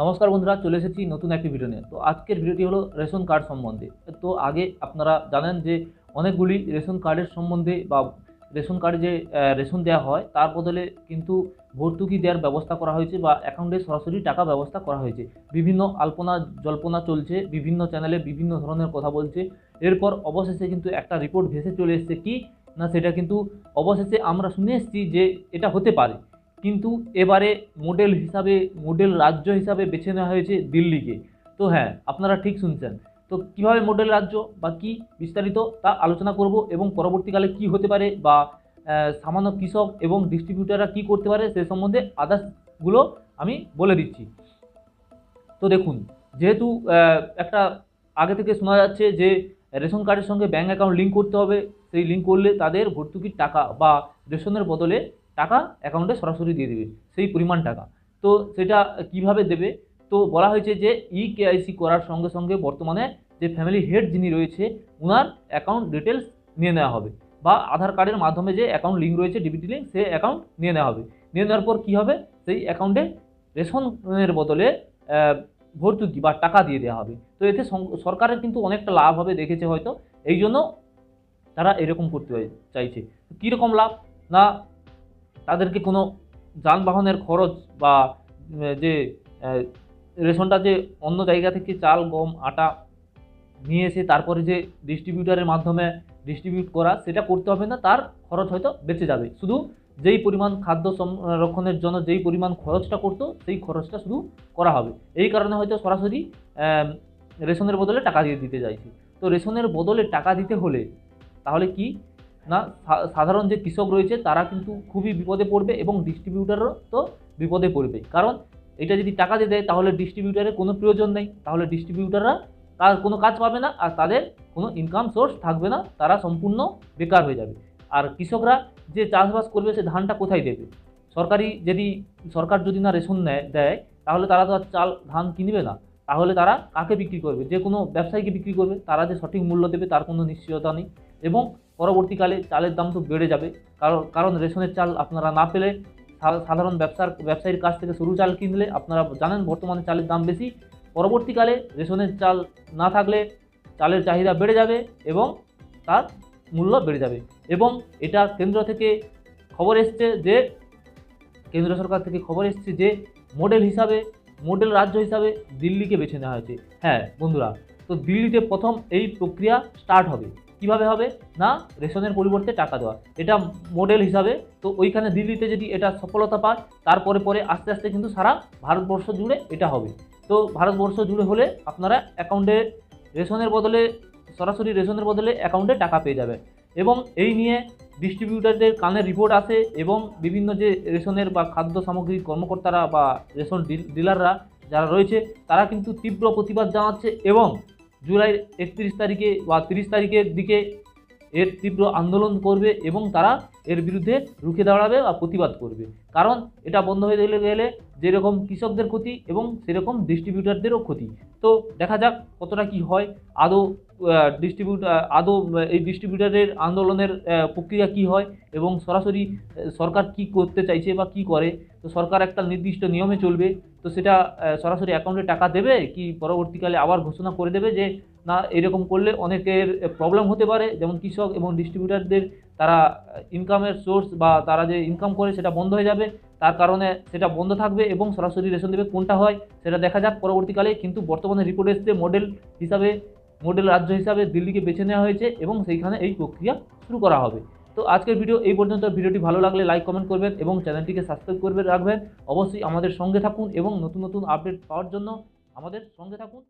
নমস্কার বন্ধুরা, চলে এসেছি নতুন একটি ভিডিও নিয়ে। তো আজকের ভিডিওটি হলো রেশন কার্ড সম্বন্ধে। তো আগে আপনারা জানেন যে অনেকগুলি রেশন কার্ডের সম্বন্ধে বা রেশন কার্ডে যে রেশন দেওয়া হয়, তার বদলে কিন্তু ভর্তুকি দেওয়ার ব্যবস্থা করা হয়েছে বা অ্যাকাউন্টে সরাসরি টাকা ব্যবস্থা করা হয়েছে। বিভিন্ন আলপনা জল্পনা চলছে, বিভিন্ন চ্যানেলে বিভিন্ন ধরনের কথা বলছে। এরপর অবশেষে কিন্তু একটা রিপোর্ট ভেসে চলে এসেছে কি? না, সেটা কিন্তু অবশেষে আমরা শুনে এসেছি যে এটা হতে পারে। কিন্তু এবারে মডেল হিসাবে মডেল রাজ্য হিসাবে বেছে নেওয়া হয়েছে দিল্লিকে। তো হ্যাঁ আপনারা ঠিক শুনছেন। তো কীভাবে মডেল রাজ্য বা কি বিস্তারিত তা আলোচনা করব এবং পরবর্তীকালে কি হতে পারে বা সামান্য কৃষক এবং ডিস্ট্রিবিউটাররা কি করতে পারে সে সম্বন্ধে আদার্সগুলো আমি বলে দিচ্ছি। তো দেখুন, যেহেতু একটা আগে থেকে শোনা যাচ্ছে যে রেশন কার্ডের সঙ্গে ব্যাঙ্ক অ্যাকাউন্ট লিঙ্ক করতে হবে, সেই লিঙ্ক করলে তাদের ভর্তুকির টাকা বা রেশনের বদলে টাকা অ্যাকাউন্টে সরাসরি দিয়ে দেবে, সেই পরিমাণ টাকা। তো সেটা কীভাবে দেবে? তো বলা হয়েছে যে ই কেআইসি করার সঙ্গে সঙ্গে বর্তমানে যে ফ্যামিলি হেড যিনি রয়েছে ওনার অ্যাকাউন্ট ডিটেলস নিয়ে নেওয়া হবে বা আধার কার্ডের মাধ্যমে যে অ্যাকাউন্ট লিঙ্ক রয়েছে ডিবিটি লিঙ্ক সে অ্যাকাউন্ট নিয়ে নেওয়া হবে। নিয়ে নেওয়ার পর কী হবে? সেই অ্যাকাউন্টে রেশনের বদলে ভর্তুকি বা টাকা দিয়ে দেওয়া হবে। তো এতে সরকারের কিন্তু অনেকটা লাভ হবে দেখেছে হয়তো এই জন্য তারা এরকম করতে চাই- চাইছে কীরকম লাভ? না তাদেরকে কোনো যানবাহনের খরচ বা যে রেশনটা যে অন্য জায়গা থেকে চাল, গম, আটা নিয়ে এসে তারপরে যে ডিস্ট্রিবিউটারের মাধ্যমে ডিস্ট্রিবিউট করা, সেটা করতে হবে না, তার খরচ হয়তো বেঁচে যাবে। শুধু যেই পরিমাণ খাদ্য সংরক্ষণের জন্য যেই পরিমাণ খরচটা করতো, সেই খরচটা শুধু করা হবে। এই কারণে হয়তো সরাসরি রেশনের বদলে টাকা দিয়ে দিতে চাইছে। তো রেশনের বদলে টাকা দিতে হলে তাহলে কি না সাধারণ যে কৃষক রয়েছে, তারা কিন্তু খুবই বিপদে পড়বে এবং ডিস্ট্রিবিউটারও তো বিপদে পড়বে কারণ এটা যদি টাকা দিয়ে দেয়, তাহলে ডিস্ট্রিবিউটারের কোনো প্রয়োজন নেই। তাহলে ডিস্ট্রিবিউটাররা তার কোনো কাজ পাবে না, আর তাদের কোনো ইনকাম সোর্স থাকবে না, তারা সম্পূর্ণ বেকার হয়ে যাবে। আর কৃষকরা যে চাষবাস করবে, সে ধানটা কোথায় দেবে? সরকারি যদি, সরকার যদি না রেশন নেয়, দেয়, তাহলে তারা তো আর চাল, ধান কিনবে না। তাহলে তারা কাকে বিক্রি করবে? যে কোনো ব্যবসায়ীকে বিক্রি করবে। তারা যে সঠিক মূল্য দেবে, তার কোনো নিশ্চয়তা নেই। এবং পরবর্তীকালে চালের দাম তো বেড়ে যাবে। কারণ কারণ রেশনের চাল আপনারা না পেলে সাধারণ ব্যবসার, ব্যবসায়ীর কাছ থেকে সরু চাল কিনলে আপনারা জানেন বর্তমানে চালের দাম বেশি। পরবর্তীকালে রেশনের চাল না থাকলে চালের চাহিদা বেড়ে যাবে এবং তার মূল্য বেড়ে যাবে। এবং এটা কেন্দ্র থেকে খবর এসছে যে, কেন্দ্র সরকার থেকে খবর এসছে যে, মডেল হিসাবে, মডেল রাজ্য হিসাবে দিল্লিকে বেছে নেওয়া হয়েছে। হ্যাঁ বন্ধুরা, তো দিল্লিতে প্রথম এই প্রক্রিয়া স্টার্ট হবে। কীভাবে হবে? না, রেশনের পরিবর্তে টাকা দেওয়া। এটা মডেল হিসাবে। তো ওইখানে দিল্লিতে যদি এটা সফলতা পায়, তারপরে পরে আস্তে আস্তে কিন্তু সারা ভারতবর্ষ জুড়ে এটা হবে। তো ভারতবর্ষ জুড়ে হলে আপনারা অ্যাকাউন্টে রেশনের বদলে, সরাসরি রেশনের বদলে অ্যাকাউন্টে টাকা পেয়ে যাবে এবং এই নিয়ে ডিস্ট্রিবিউটারদের কানে রিপোর্ট আসে এবং বিভিন্ন যে রেশনের বা খাদ্য সামগ্রীর কর্মকর্তারা বা রেশন ডিলাররা যারা রয়েছে, তারা কিন্তু তীব্র প্রতিবাদ জানাচ্ছে এবং জুলাই একত্রিশ তারিখে বা তিরিশ তারিখের দিকে এর তীব্র আন্দোলন করবে এবং তারা এর বিরুদ্ধে রুখে দাঁড়াবে বা প্রতিবাদ করবে। কারণ এটা বন্ধ হয়ে গেলে গেলে যেরকম কৃষকদের ক্ষতি এবং সেরকম ডিস্ট্রিবিউটারদেরও ক্ষতি। তো দেখা যাক কতটা কি হয়, আদৌ ডিস্ট্রিবিউট আদৌ এই ডিস্ট্রিবিউটারের আন্দোলনের প্রক্রিয়া কি হয় এবং সরাসরি সরকার কি করতে চাইছে বা কি করে? তো সরকার একটা নির্দিষ্ট নিয়মে চলবে তো সেটা সরাসরি অ্যাকাউন্টে টাকা দেবে কি পরবর্তীকালে আবার ঘোষণা করে দেবে যে, না, এরকম করলে অনেকের প্রবলেম হতে পারে। যেমন কৃষক এবং ডিস্ট্রিবিউটারদের তারা ইনকামের সোর্স বা তারা যে ইনকাম করে সেটা বন্ধ হয়ে যাবে। তার কারণে সেটা বন্ধ থাকবে এবং সরাসরি রেশন দেবে কোনটা হয় সেটা দেখা যাক পরবর্তীকালে। কিন্তু বর্তমানে রিপোর্ট এসছে মডেল হিসাবে মডেল রাজ্য হিসাবে দিল্লিকে বেছে নেওয়া হয়েছে এবং সেইখানে এই প্রক্রিয়া শুরু করা হবে। তো আজকের ভিডিও এই পর্যন্ত। ভিডিওটি ভালো লাগলে লাইক কমেন্ট করবেন এবং চ্যানেলটিকে সাবস্ক্রাইব করবে রাখবেন। অবশ্যই আমাদের সঙ্গে থাকুন এবং নতুন নতুন আপডেট পাওয়ার জন্য আমাদের সঙ্গে থাকুন।